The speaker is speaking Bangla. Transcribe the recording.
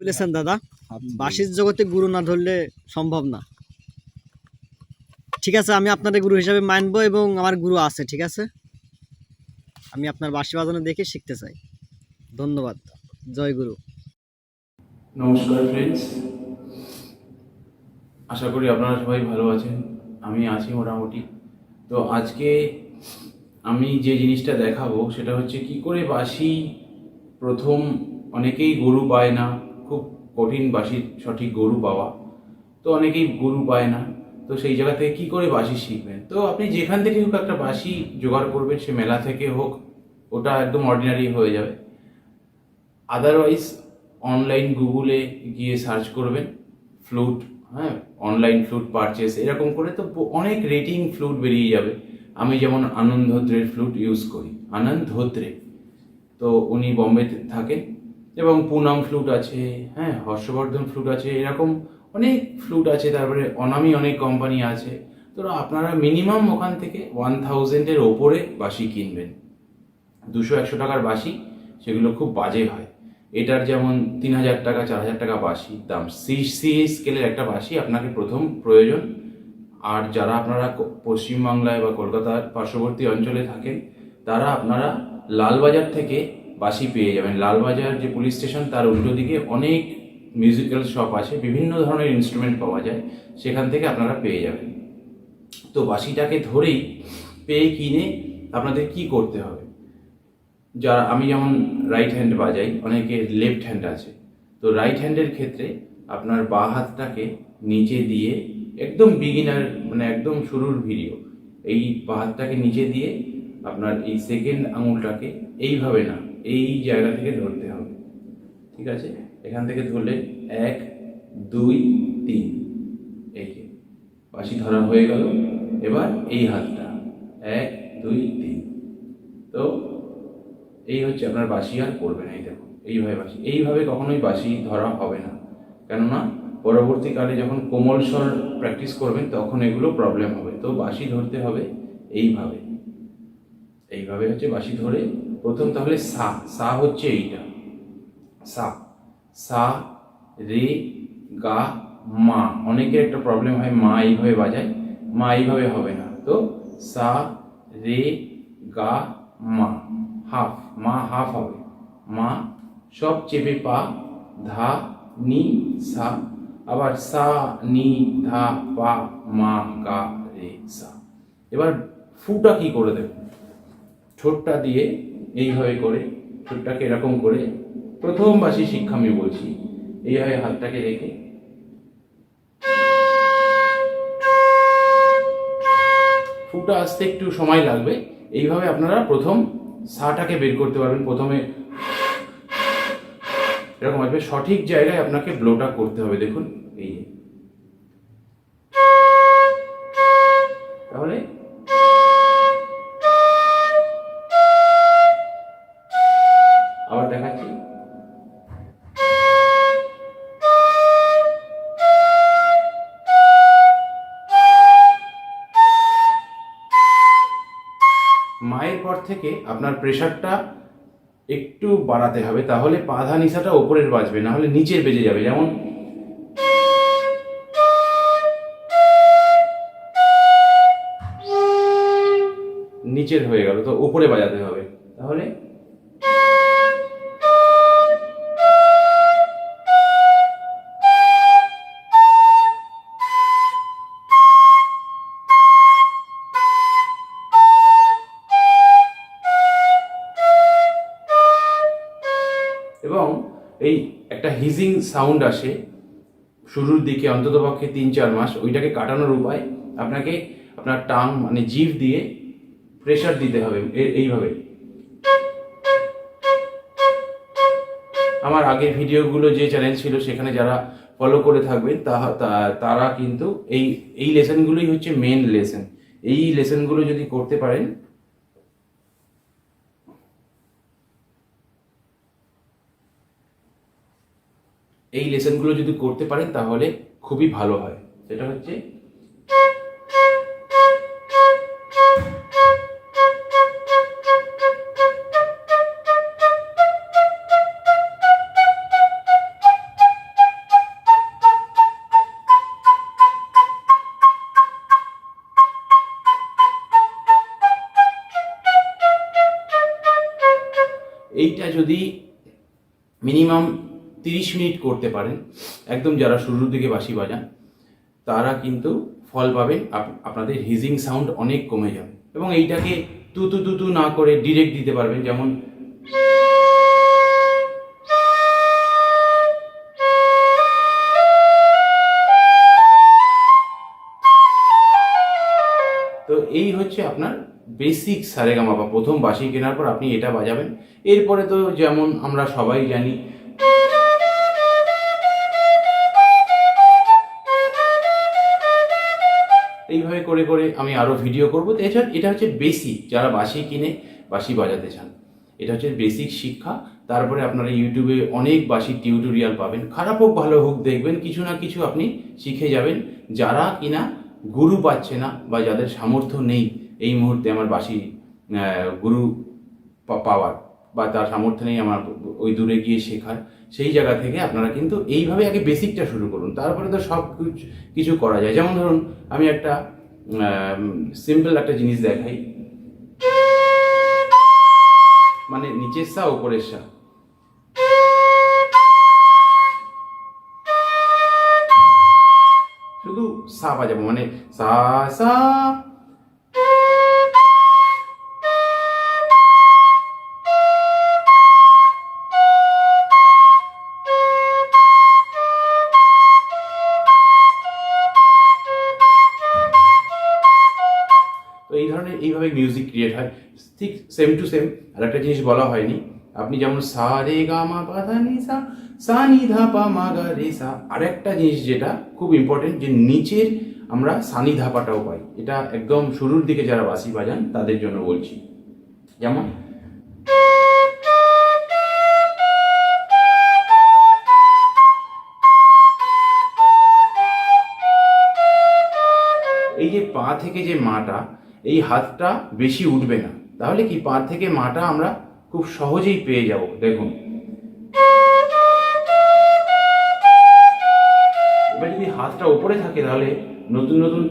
বলেছেন দাদা বাঁশির জগতে গুরু না ধরলে সম্ভব না। ঠিক আছে আমি আপনাদের গুরু হিসাবে মানব এবং আমার গুরু আছে ঠিক আছে? আমি আপনার বাঁশি বাজানো দেখে শিখতে চাই। ধন্যবাদ। জয় গুরু। নমস্কার ফ্রেন্ডস আশা করি আপনারা সবাই ভালো আছেন আমি আছি মোটামুটি। তো আজকে আমি যে জিনিসটা দেখাবো সেটা হচ্ছে কি করে বাসি প্রথম অনেকেই গরু পায় না খুব কঠিন বাঁশির সঠিক গরু পাওয়া। তো অনেকেই গরু পায় না। তো সেই জায়গা থেকে কী করে বাঁশি শিখবেন? তো আপনি যেখান থেকে হোক একটা বাঁশি জোগাড় করবেন, সে মেলা থেকে হোক, ওটা একদম অর্ডিনারি হয়ে যাবে। আদারওয়াইজ অনলাইন গুগলে গিয়ে সার্চ করবেন ফ্লুট হ্যাঁ অনলাইন ফ্লুট পারচেস এরকম করে তো অনেক রেটিং ফ্লুট বেরিয়ে যাবে। আমি যেমন আনন্দ ধোত্রের ফ্লুট ইউজ করি আনন্দ ধোত্রে তো উনি বম্বেতে থাকেন এবং পুনাম ফ্লুট আছে হ্যাঁ হর্ষবর্ধন ফ্লুট আছে, এরকম অনেক ফ্লুট আছে, তারপরে অনামি অনেক কোম্পানি আছে। তো আপনারা মিনিমাম ওখান থেকে ওয়ান থাউজেন্ডের ওপরে বাঁশি কিনবেন। দুশো একশো টাকার বাসি, সেগুলো খুব বাজে হয়। এটার যেমন তিন হাজার টাকা, চার হাজার টাকা বাঁশি দাম। সি সি স্কেলের একটা বাসি আপনাকে প্রথম প্রয়োজন। আর যারা আপনারা পশ্চিমবাংলায় বা কলকাতার পার্শ্ববর্তী অঞ্চলে থাকেন, তারা আপনারা লালবাজার থেকে বাঁশি পেয়ে যাবেন। লালবাজার যে পুলিশ স্টেশন, তার উল্টো দিকে অনেক মিউজিক্যাল শপ আছে, বিভিন্ন ধরনের ইনস্ট্রুমেন্ট পাওয়া যায়, সেখান থেকে আপনারা পেয়ে যাবেন। তো বাঁশিটাকে ধরেই পেয়ে কিনে আপনাদের কি করতে হবে? যারা আমি যেমন রাইট হ্যান্ড বাজাই, অনেকে লেফট হ্যান্ড আছে। তো রাইট হ্যান্ডের ক্ষেত্রে আপনার বাঁ হাতটাকে নিচে দিয়ে, একদম বিগিনার মানে একদম শুরুর ভিডিও এই বাঁ হাতটাকে নিচে দিয়ে আপনার এই সেকেন্ড আঙুলটাকে এইভাবে না এই জায়গা থেকে ধরতে হবে। ঠিক আছে? এখান থেকে ধরলে এক, দুই, তিন। এই বাঁশি ধরা হয়ে গেল। এবার এই হাতটা। এক, দুই, তিন। তো এই হচ্ছে আপনার বাঁশি আর পড়বে না, এই দেখো। এইভাবে বাঁশি। এইভাবে কখনোই বাসি ধরা হবে না। কেননা পরবর্তীকালে যখন কোমল স্বর প্র্যাকটিস করবেন, তখন এগুলো প্রবলেম হবে। তো বাসি ধরতে হবে এইভাবে। এইভাবে হচ্ছে বাসি ধরে প্রথম তাহলে সা সা হচ্ছে এইটা। সা সা, রে, গা, মা। অনেকের একটা প্রবলেম হয়, মা এইভাবে বাজায়, মা এইভাবে হবে না। তো সা, রে, গা, মা, হাফ মা হাফ হবে। মা, সব চেপে পা, ধা, নি, সা। আবার সা, নি, ধা, পা, মা, গা, রে, সা। এবার ফুটা কি করে দেব ঠোঁটটা দিয়ে এইভাবে করে ঠোঁটটাকে এরকম করে প্রথম বাসি শিক্ষা আমি বলছি, এইভাবে হাতটাকে রেখে ফুটা আসতে একটু সময় লাগবে, এইভাবে আপনারা প্রথম সাটাকে বের করতে পারবেন, প্রথমে এরকম আসবে, সঠিক জায়গায় আপনাকে ব্লোটা করতে হবে, দেখুন, এই। তাহলে মায়ের পর থেকে আপনার প্রেশারটা একটু বাড়াতে হবে, তাহলে পাধা নিশাটা ওপরের বাজবে না হলে নিচের বেজে যাবে। যেমন নিচের হয়ে গেল, তো ওপরে বাজাতে হবে। তাহলে এই একটা হিজিং সাউন্ড আসে, শুরুর দিকে, অন্ততপক্ষে তিন চার মাস, ওইটাকে কাটানোর উপায় আপনাকে আপনার টাং মানে জিভ দিয়ে প্রেশার দিতে হবে এইভাবে। আমার আগের ভিডিওগুলো যে চ্যানেল ছিল, সেখানে যারা ফলো করে থাকবেন তারা কিন্তু এই এই লেসনগুলোই হচ্ছে মেন লেসন এই লেসনগুলো যদি করতে পারেন এই লেসনগুলো যদি করতে পারেন তাহলে খুবই ভালো হয়। সেটা হচ্ছে এইটা যদি মিনিমাম তিরিশ মিনিট করতে পারেন। একদম যারা শুরুর দিকে বাঁশি বাজান, তারা কিন্তু ফল পাবেন আপনাদের হিজিং সাউন্ড অনেক কমে যাবে। এবং এইটাকে তু তু তু তু না করে ডিরেক্ট দিতে পারবেন, যেমন তো এই হচ্ছে আপনার বেসিক সারেগামাপা প্রথম বাঁশি কেনার পর আপনি এটা বাজাবেন। এরপরে তো যেমন আমরা সবাই জানি এইভাবে করে করে আমি আরও ভিডিও করব। তো এছাড়া এটা হচ্ছে বেসিক যারা বাঁশি কিনে বাঁশি বাজাতে চান। এটা হচ্ছে বেসিক শিক্ষা। তারপরে আপনারা ইউটিউবে অনেক বাঁশি টিউটোরিয়াল পাবেন। খারাপ হোক ভালো হোক দেখবেন কিছু না কিছু আপনি শিখে যাবেন। যারা কিনা গুরু পাচ্ছে না বা যাদের সামর্থ্য নেই এই মুহূর্তে আমার আহ, গুরু পাওয়ার। বা তার সামর্থ্য নেই আমার ওই দূরে গিয়ে শেখার, সেই জায়গা থেকে আপনারা কিন্তু এইভাবে আগে বেসিকটা শুরু করুন। তারপরে তো সব কিছু- করা যায়। যেমন ধরুন, আমি একটা সিম্পল একটা জিনিস দেখাই। মানে নিচের সা, উপরের সা। শুধু সা বাজাবো। মানে সা সা ধরনের এইভাবে মিউজিক ক্রিয়েট হয়। ঠিক সেম টু সেম আর একটা জিনিস বলা হয়নি। আপনি যেমন সা রে গা মা পা ধা নি সা সা নি ধা পা মা গা রে সা আর একটা জিনিস যেটা খুব ইম্পর্টেন্ট যে নিচের আমরা সানি ধাপাটাও পাই। এটা একদম শুরুর দিকে যারা বাঁশি বাজান, তাদের জন্য বলছি। যেমন এই যে পা থেকে যে মাটা এই হাতটা বেশি উঠবে না। তাহলে কি পা থেকে মাটা আমরা খুব সহজেই পেয়ে যাব, দেখুন। এবার যদি হাতটা উপরে থাকে তাহলে নতুন নতুন